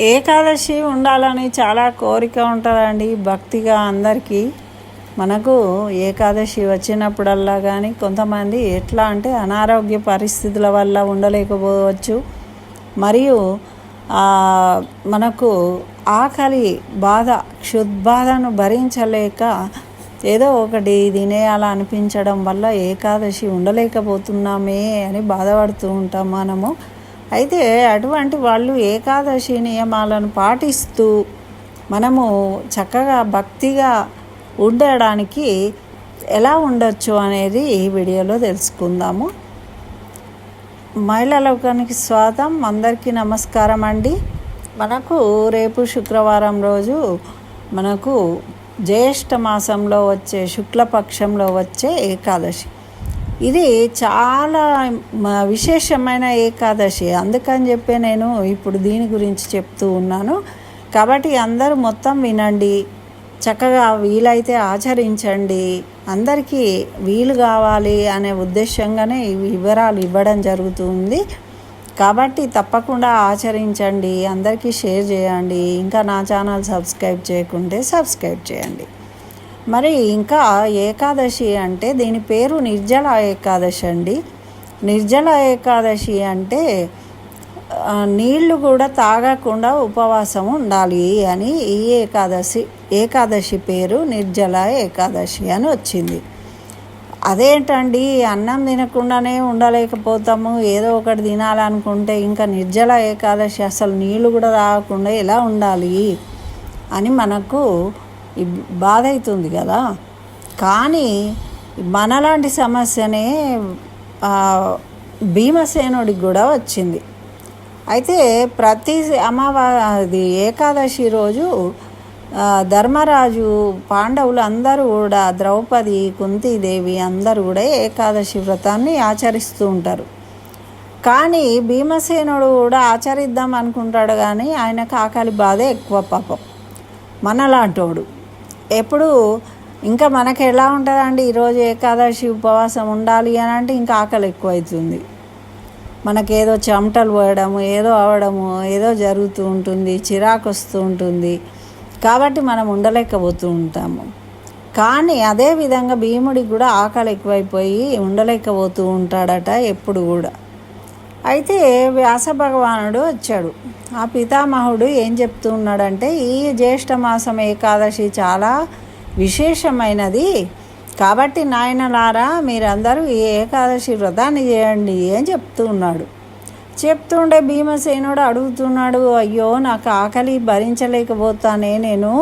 ఏకాదశి ఉండాలని చాలా కోరిక ఉంటుందండి. భక్తిగా అందరికీ. మనకు ఏకాదశి వచ్చినప్పుడల్లా కానీ కొంతమంది ఎట్లా అంటే అనారోగ్య పరిస్థితుల వల్ల ఉండలేకపోవచ్చు. మరియు మనకు ఆకలి బాధ క్షుద్బాధను భరించలేక ఏదో ఒకటి తినేయాలా అనిపించడం వల్ల ఏకాదశి ఉండలేకపోతున్నామే అని బాధపడుతూ ఉంటాం మనము. అయితే అటువంటి వాళ్ళు ఏకాదశి నియమాలను పాటిస్తూ మనము చక్కగా భక్తిగా ఉండడానికి ఎలా ఉండొచ్చు అనేది ఈ వీడియోలో తెలుసుకుందాము. మహిళా లోకానికి స్వాగతం. అందరికీ నమస్కారం అండి. మనకు రేపు శుక్రవారం రోజు మనకు జ్యేష్ఠ మాసంలో వచ్చే శుక్లపక్షంలో వచ్చే ఏకాదశి. ఇది చాలా విశేషమైన ఏకాదశి. అందుకని చెప్పే నేను ఇప్పుడు దీని గురించి చెప్తూ ఉన్నాను. కాబట్టి అందరూ మొత్తం వినండి. చక్కగా వీలైతే ఆచరించండి. అందరికీ వీలు కావాలి అనే ఉద్దేశంగానే ఈ వివరాలు ఇవ్వడం జరుగుతుంది కాబట్టి తప్పకుండా ఆచరించండి. అందరికీ షేర్ చేయండి. ఇంకా నా ఛానల్ సబ్స్క్రైబ్ చేయకుంటే సబ్స్క్రైబ్ చేయండి. మరి ఇంకా ఏకాదశి అంటే దీని పేరు నిర్జల ఏకాదశి అండి. నిర్జల ఏకాదశి అంటే నీళ్ళు కూడా తాగకుండా ఉపవాసం ఉండాలి అని ఈ ఏకాదశి ఏకాదశి పేరు నిర్జల ఏకాదశి అని వచ్చింది. అదేంటండి అన్నం తినకుండానే ఉండలేకపోతాము ఏదో ఒకటి తినాలనుకుంటే ఇంకా నిర్జల ఏకాదశి అసలు నీళ్ళు కూడా తాగకుండా ఎలా ఉండాలి అని మనకు బాధ అవుతుంది కదా. కానీ మనలాంటి సమస్యనే భీమసేనుడికి కూడా వచ్చింది. అయితే ప్రతి అమావాది ఏకాదశి రోజు ధర్మరాజు పాండవులు అందరూ కూడా ద్రౌపది కుంతీదేవి అందరూ కూడా ఏకాదశి వ్రతాన్ని ఆచరిస్తూ ఉంటారు. కానీ భీమసేనుడు కూడా ఆచరిద్దాం అనుకుంటాడు కానీ ఆయనకు ఆకలి బాధ ఎక్కువ పాపం. మనలాంటోడు. ఎప్పుడు ఇంకా మనకి ఎలా ఉంటుందండి ఈరోజు ఏకాదశి ఉపవాసం ఉండాలి అని అంటే ఇంకా ఆకలి ఎక్కువ అవుతుంది మనకేదో చెమటలు పోయడము ఏదో అవడము ఏదో జరుగుతూ ఉంటుంది చిరాకు వస్తూ ఉంటుంది. కాబట్టి మనం ఉండలేకపోతూ ఉంటాము. కానీ అదే విధంగా భీముడికి కూడా ఆకలి ఎక్కువైపోయి ఉండలేకపోతూ ఉంటాడట ఎప్పుడు కూడా. అయితే వ్యాస భగవానుడు వచ్చాడు. ఆ పితామహుడు ఏం చెప్తూ ఉన్నాడంటే ఈ జ్యేష్ఠమాసం ఏకాదశి చాలా విశేషమైనది. కాబట్టి నాయనలారా మీరందరూ ఈ ఏకాదశి వ్రతాన్ని చేయండి అని చెప్తూ ఉన్నాడు చెప్తుండే భీమసేనుడు అడుగుతున్నాడు అయ్యో నాకు ఆకలి భరించలేకపోతానే నేను.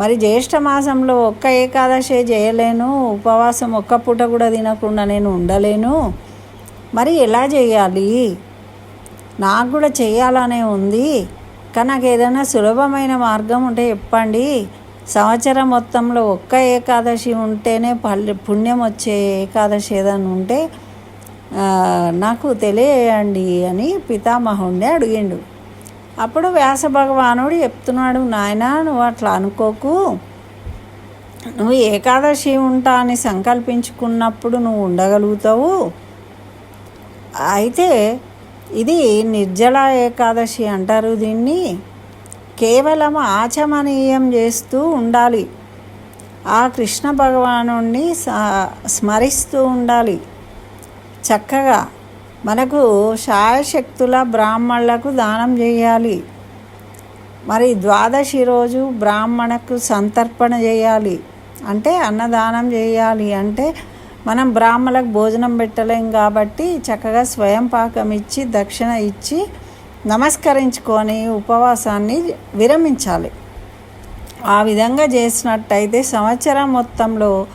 మరి జ్యేష్ఠ మాసంలో ఒక్క ఏకాదశి చేయలేను ఉపవాసం ఒక్క పూట కూడా తినకుండా నేను ఉండలేను. మరి ఎలా చేయాలి? నాకు కూడా చేయాలనే ఉంది. కానీ నాకు ఏదైనా సులభమైన మార్గం ఉంటే చెప్పండి. సంవత్సరం మొత్తంలో ఒక్క ఏకాదశి ఉంటేనే పల్లె పుణ్యం వచ్చే ఏకాదశి ఏదైనా ఉంటే నాకు తెలియండి అని పితామహుణ్ణి అడిగిండు. అప్పుడు వ్యాస భగవానుడు చెప్తున్నాడు నాయన నువ్వు అట్లా అనుకోకు. నువ్వు ఏకాదశి ఉంటా అని సంకల్పించుకున్నప్పుడు నువ్వు ఉండగలుగుతావు. అయితే ఇది నిర్జల ఏకాదశి అంటారు దీన్ని. కేవలం ఆచమనీయం చేస్తూ ఉండాలి. ఆ కృష్ణ భగవాను స- స్మరిస్తూ ఉండాలి. చక్కగా మనకు శాయశక్తుల బ్రాహ్మణులకు దానం చేయాలి. మరి ద్వాదశి రోజు బ్రాహ్మణకు సంతర్పణ చేయాలి. అంటే అన్నదానం చేయాలి అంటే మనం బ్రాహ్మణులకు భోజనం పెట్టలేం కాబట్టి చక్కగా స్వయం పాకం ఇచ్చి దక్షిణ ఇచ్చి నమస్కరించుకొని ఉపవాసాన్ని విరమించాలి. ఆ విధంగా చేసినట్టయితే సంవత్సరం మొత్తంలో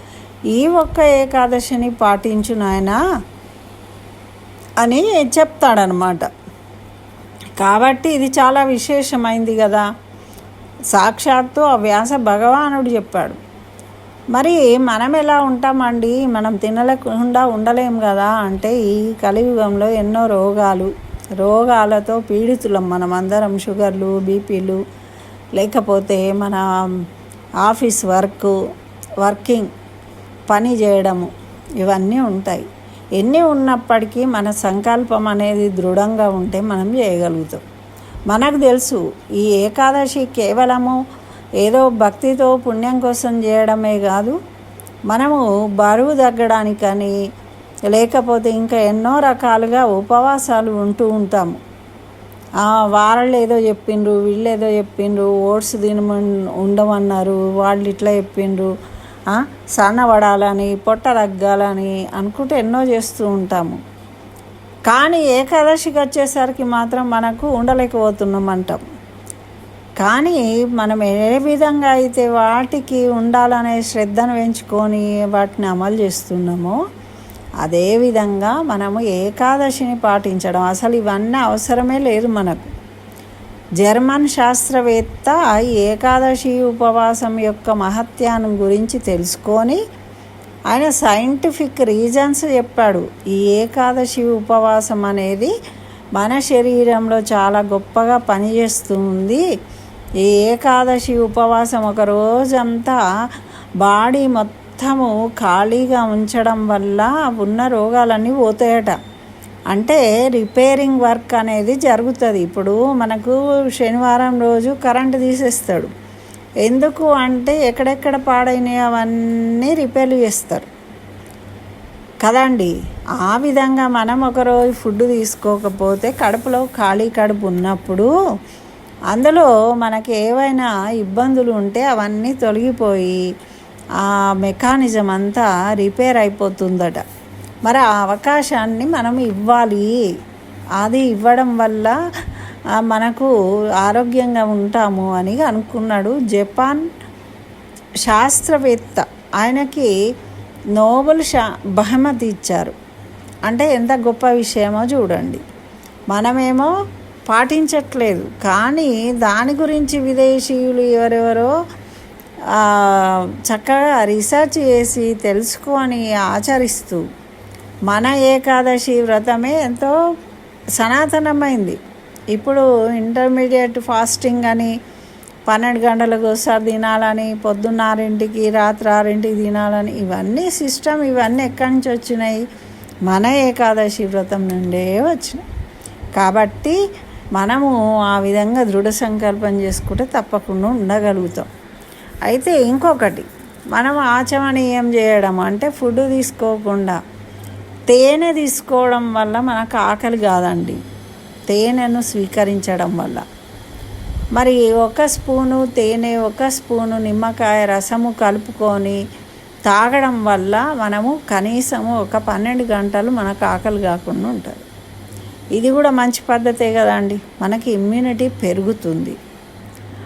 ఈ ఒక్క ఏకాదశిని పాటించు నాయనా అని చెప్తాడనమాట. కాబట్టి ఇది చాలా విశేషమైంది కదా. సాక్షాత్తు ఆ వ్యాస భగవానుడు చెప్పాడు. మరి మనం ఎలా ఉంటామండి? మనం తినలేకుండా ఉండలేం కదా? అంటే ఈ కలియుగంలో ఎన్నో రోగాలు. రోగాలతో పీడితులం మనం అందరం షుగర్లు బీపీలు లేకపోతే మన ఆఫీస్ వర్క్ వర్కింగ్ పని చేయడము ఇవన్నీ ఉంటాయి. ఎన్ని ఉన్నప్పటికీ మన సంకల్పం అనేది దృఢంగా ఉంటే మనం చేయగలుగుతాం. మనకు తెలుసు ఈ ఏకాదశి కేవలము ఏదో భక్తితో పుణ్యం కోసం చేయడమే కాదు మనము బరువు తగ్గడానికని లేకపోతే ఇంకా ఎన్నో రకాలుగా ఉపవాసాలు ఉంటూ ఉంటాము వాళ్ళు ఏదో చెప్పిండ్రు వీళ్ళు ఏదో చెప్పిండ్రు ఓట్స్ తినమని ఉండమన్నారు వాళ్ళు ఇట్లా చెప్పిండ్రు సన్నబడాలని పొట్ట తగ్గాలని అనుకుంటే ఎన్నో చేస్తూ ఉంటాము. కానీ ఏకాదశికి వచ్చేసరికి మాత్రం మనకు ఉండలేకపోతున్నాం అంటాం. కానీ మనం ఏ విధంగా అయితే వాటికి ఉండాలనే శ్రద్ధను పెంచుకొని వాటిని అమలు చేస్తున్నామో అదేవిధంగా మనము ఏకాదశిని పాటించడం అసలు ఇవన్నీ అవసరమే లేదు మనకు. జర్మన్ శాస్త్రవేత్త ఏకాదశి ఉపవాసం యొక్క మహత్యాన్ని గురించి తెలుసుకొని ఆయన సైంటిఫిక్ రీజన్స్ చెప్పాడు. ఈ ఏకాదశి ఉపవాసం అనేది మన శరీరంలో చాలా గొప్పగా పనిచేస్తుంది. ఈ ఏకాదశి ఉపవాసం ఒక రోజంతా బాడీ మొత్తము ఖాళీగా ఉంచడం వల్ల ఉన్న రోగాలన్నీ పోతాయట. అంటే రిపేరింగ్ వర్క్ అనేది జరుగుతుంది. ఇప్పుడు మనకు శనివారం రోజు కరెంటు తీసేస్తాడు. ఎందుకు అంటే ఎక్కడెక్కడ పాడైనవి అవన్నీ రిపేర్లు చేస్తారు. కదండి ఆ విధంగా మనం ఒకరోజు ఫుడ్ తీసుకోకపోతే కడుపులో ఖాళీ కడుపు ఉన్నప్పుడు అందులో మనకి ఏవైనా ఇబ్బందులు ఉంటే అవన్నీ తొలగిపోయి ఆ మెకానిజం అంతా రిపేర్ అయిపోతుందట. మరి ఆ అవకాశాన్ని మనం ఇవ్వాలి. అది ఇవ్వడం వల్ల మనకు ఆరోగ్యంగా ఉంటాము అని అనుకున్నాడు జపాన్ శాస్త్రవేత్త. ఆయనకి నోబెల్ షా బహుమతి ఇచ్చారు. అంటే ఎంత గొప్ప విషయమో చూడండి. మనమేమో పాటించట్లేదు. కానీ దాని గురించి విదేశీయులు ఎవరెవరో చక్కగా రీసెర్చ్ చేసి తెలుసుకొని ఆచరిస్తూ మన ఏకాదశి వ్రతమే ఎంతో సనాతనమైంది. ఇప్పుడు ఇంటర్మీడియట్ ఫాస్టింగ్ అని పన్నెండు గంటలకు ఒకసారి తినాలని పొద్దున్న ఆరింటికి రాత్రి ఆరింటికి తినాలని ఇవన్నీ సిస్టమ్ ఇవన్నీ ఎక్కడి నుంచి వచ్చినాయి? మన ఏకాదశి వ్రతం నుండే వచ్చినాయి. కాబట్టి మనము ఆ విధంగా దృఢ సంకల్పం చేసుకుంటే తప్పకుండా ఉండగలుగుతాం. అయితే ఇంకొకటి మనం ఆచమనీయం చేయడం అంటే ఫుడ్ తీసుకోకుండా తేనె తీసుకోవడం వల్ల మనకు ఆకలి కాదండి. తేనెను స్వీకరించడం వల్ల. మరి ఒక స్పూను తేనె ఒక స్పూను నిమ్మకాయ రసము కలుపుకొని తాగడం వల్ల మనము కనీసము ఒక పన్నెండు గంటలు మనకు ఆకలి కాకుండా ఉంటుంది ఇది కూడా మంచి పద్ధతే కదండి. మనకి ఇమ్యూనిటీ పెరుగుతుంది.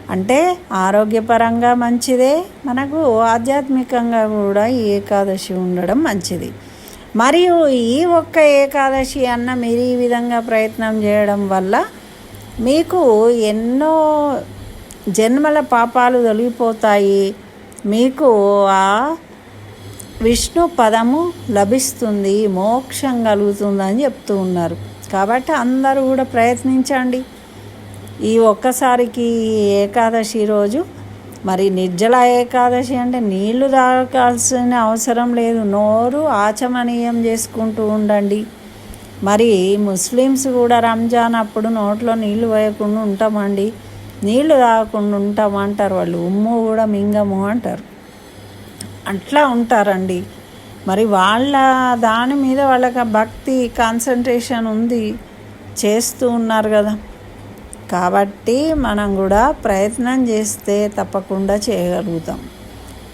అంటే ఆరోగ్యపరంగా మంచిదే మనకు ఆధ్యాత్మికంగా కూడా ఈ ఏకాదశి ఉండడం మంచిది. మరియు ఈ ఒక్క ఏకాదశి అన్న మీరు ఈ విధంగా ప్రయత్నం చేయడం వల్ల మీకు ఎన్నో జన్మల పాపాలు తొలగిపోతాయి. మీకు ఆ విష్ణు పదము లభిస్తుంది మోక్షం కలుగుతుందని చెప్తూ ఉన్నారు. కాబట్టి అందరూ కూడా ప్రయత్నించండి. ఈ ఒక్కసారికి ఏకాదశి రోజు మరి నిర్జల ఏకాదశి అంటే నీళ్ళు తాగాల్సిన అవసరం లేదు. నోరు ఆచమనీయం చేసుకుంటూ ఉండండి. మరి ముస్లిమ్స్ కూడా రంజాన్ అప్పుడు నోట్లో నీళ్ళు వేయకుండా ఉంటామండి. నీళ్ళు తాగకుండా ఉంటామంటారు వాళ్ళు. ఉమ్ము కూడా మింగము అంటారు. అట్లా ఉంటారండి. మరి వాళ్ళ దాని మీద వాళ్ళకి భక్తి కాన్సన్ట్రేషన్ ఉంది చేస్తూ ఉన్నారు కదా. కాబట్టి మనం కూడా ప్రయత్నం చేస్తే తప్పకుండా చేయగలుగుతాం.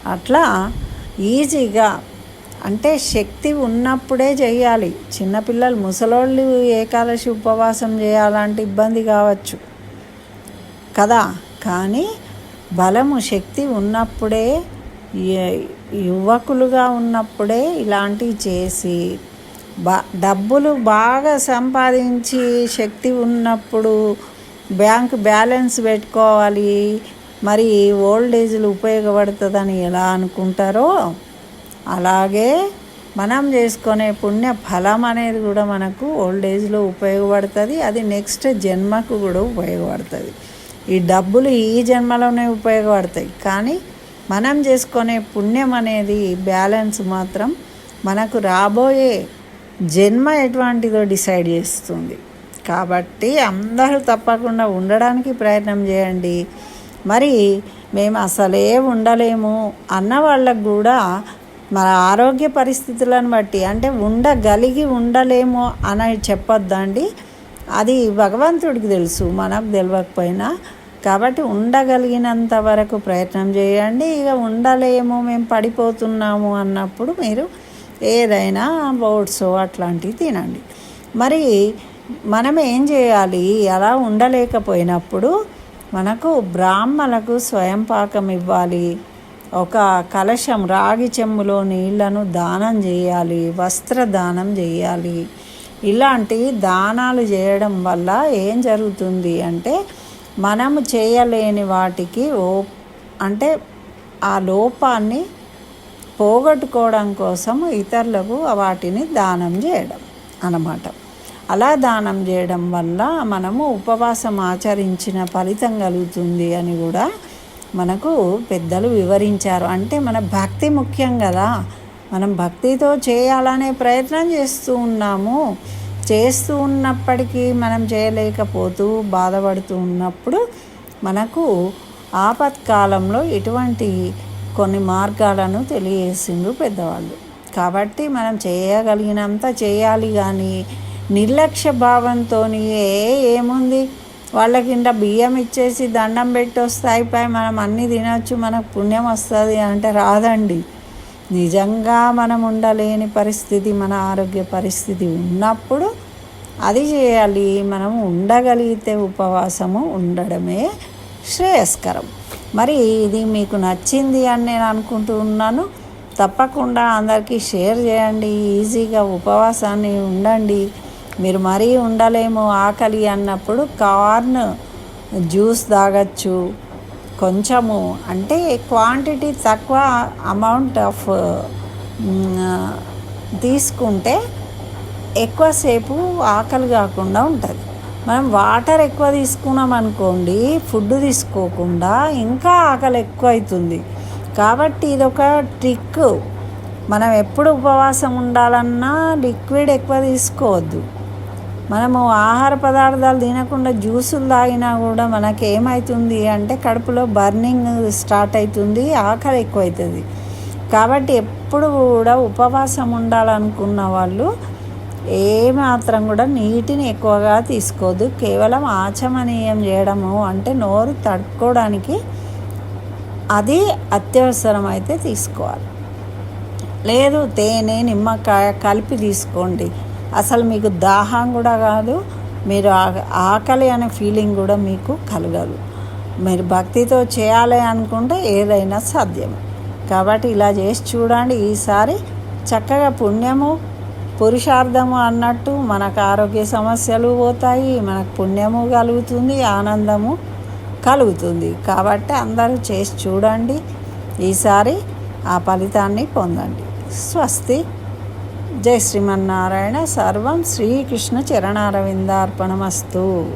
అట్లా ఈజీగా అంటే శక్తి ఉన్నప్పుడే చేయాలి. చిన్నపిల్లలు ముసలోళ్ళు ఏకాదశి ఉపవాసం చేయాలంటే ఇబ్బంది కావచ్చు. కదా. కానీ బలము శక్తి ఉన్నప్పుడే యువకులుగా ఉన్నప్పుడే ఇలాంటివి చేసి బా డబ్బులు బాగా సంపాదించి శక్తి ఉన్నప్పుడు బ్యాంక్ బ్యాలెన్స్ పెట్టుకోవాలి. మరి ఓల్డ్ ఏజ్లు ఉపయోగపడుతుందని ఎలా అనుకుంటారో అలాగే మనం చేసుకునే పుణ్య ఫలం అనేది కూడా మనకు ఓల్డ్ ఏజ్లో ఉపయోగపడుతుంది. అది నెక్స్ట్ జన్మకు కూడా ఉపయోగపడుతుంది. ఈ డబ్బులు ఈ జన్మలోనే ఉపయోగపడతాయి. కానీ మనం చేసుకునే పుణ్యం అనేది బ్యాలెన్స్ మాత్రం మనకు రాబోయే జన్మ ఎటువంటిదో డిసైడ్ చేస్తుంది. కాబట్టి అందరూ తప్పకుండా ఉండడానికి ప్రయత్నం చేయండి. మరి మేము అసలే ఉండలేము అన్న వాళ్ళకు కూడా మన ఆరోగ్య పరిస్థితులను బట్టి అంటే ఉండగలిగి ఉండలేము అని చెప్పొద్దండి. అది భగవంతుడికి తెలుసు మనకు తెలియకపోయినా కాబట్టి ఉండగలిగినంత వరకు ప్రయత్నం చేయండి. ఇక ఉండలేము మేము పడిపోతున్నాము అన్నప్పుడు మీరు ఏదైనా ఓట్స్ అట్లాంటివి తినండి. మరి మనం ఏం చేయాలి? అలా ఉండలేకపోయినప్పుడు మనకు బ్రాహ్మలకు స్వయం పాకం ఇవ్వాలి. ఒక కలశం రాగి చెంబులో నీళ్ళను దానం చేయాలి వస్త్రదానం చేయాలి. ఇలాంటి దానాలు చేయడం వల్ల ఏం జరుగుతుంది అంటే మనము చేయలేని వాటికి ఓ అంటే ఆ లోపాన్ని పోగొట్టుకోవడం కోసం ఇతరులకు వాటిని దానం చేయడం అన్నమాట. అలా దానం చేయడం వల్ల మనము ఉపవాసం ఆచరించిన ఫలితం కలుగుతుంది అని కూడా మనకు పెద్దలు వివరించారు. అంటే మన భక్తి ముఖ్యం కదా. మనం భక్తితో చేయాలనే ప్రయత్నం చేస్తూ ఉన్నాము. చేస్తూ ఉన్నప్పటికీ మనం చేయలేకపోతూ బాధపడుతూ ఉన్నప్పుడు మనకు ఆపత్కాలంలో ఇటువంటి కొన్ని మార్గాలను తెలియజేసిండ్రు పెద్దవాళ్ళు. కాబట్టి మనం చేయగలిగినంత చేయాలి కానీ నిర్లక్ష్య భావంతో ఏ ఏముంది? వాళ్ళకి ఇంట బియ్యం ఇచ్చేసి దండం పెట్టి వస్తే అయిపోయి మనం అన్నీ తినచ్చు మనకు పుణ్యం వస్తుంది అంటే రాదండి. నిజంగా మనం ఉండలేని పరిస్థితి మన ఆరోగ్య పరిస్థితి ఉన్నప్పుడు అది చేయాలి. మనం ఉండగలిగితే ఉపవాసము ఉండడమే శ్రేయస్కరం. మరి ఇది మీకు నచ్చింది అని నేను అనుకుంటూ ఉన్నాను. తప్పకుండా అందరికీ షేర్ చేయండి. ఈజీగా ఉపవాసాన్ని ఉండండి. మీరు మరీ ఉండలేము ఆకలి అన్నప్పుడు కార్న్ జ్యూస్ తాగచ్చు. కొంచెము అంటే క్వాంటిటీ తక్కువ అమౌంట్ ఆఫ్ తీసుకుంటే ఎక్కువసేపు ఆకలి కాకుండా ఉంటుంది. మనం వాటర్ ఎక్కువ తీసుకున్నాం అనుకోండి ఫుడ్ తీసుకోకుండా ఇంకా ఆకలి ఎక్కువ అవుతుంది కాబట్టి ఇదొక ట్రిక్ మనం ఎప్పుడు ఉపవాసం ఉండాలన్నా లిక్విడ్ ఎక్కువ తీసుకోవద్దు. మనము ఆహార పదార్థాలు తినకుండా జ్యూసులు తాగినా కూడా మనకి ఏమవుతుంది అంటే కడుపులో బర్నింగ్ స్టార్ట్ అవుతుంది ఆకలి ఎక్కువ అవుతుంది కాబట్టి ఎప్పుడు కూడా ఉపవాసం ఉండాలనుకున్న వాళ్ళు ఏమాత్రం కూడా నీటిని ఎక్కువగా తీసుకోవద్దు కేవలం ఆచమనీయం చేయడము అంటే నోరు తట్టుకోవడానికి అది అత్యవసరం అయితే తీసుకోవాలి. లేదు తేనె నిమ్మకాయ కలిపి తీసుకోండి. అసలు మీకు దాహం కూడా కాదు మీరు ఆకలి అనే ఫీలింగ్ కూడా మీకు కలగదు. మీరు భక్తితో చేయాలి అనుకుంటే ఏదైనా సాధ్యం. కాబట్టి ఇలా చేసి చూడండి ఈసారి చక్కగా పుణ్యము పురుషార్థము అన్నట్టు మనకు ఆరోగ్య సమస్యలు పోతాయి మనకు పుణ్యము కలుగుతుంది ఆనందము కలుగుతుంది. కాబట్టి అందరూ చేసి చూడండి ఈసారి ఆ ఫలితాన్ని పొందండి. స్వస్తి. జై శ్రీమన్నారాయణ. సర్వం శ్రీకృష్ణ చరణారవిందార్పణమస్తు.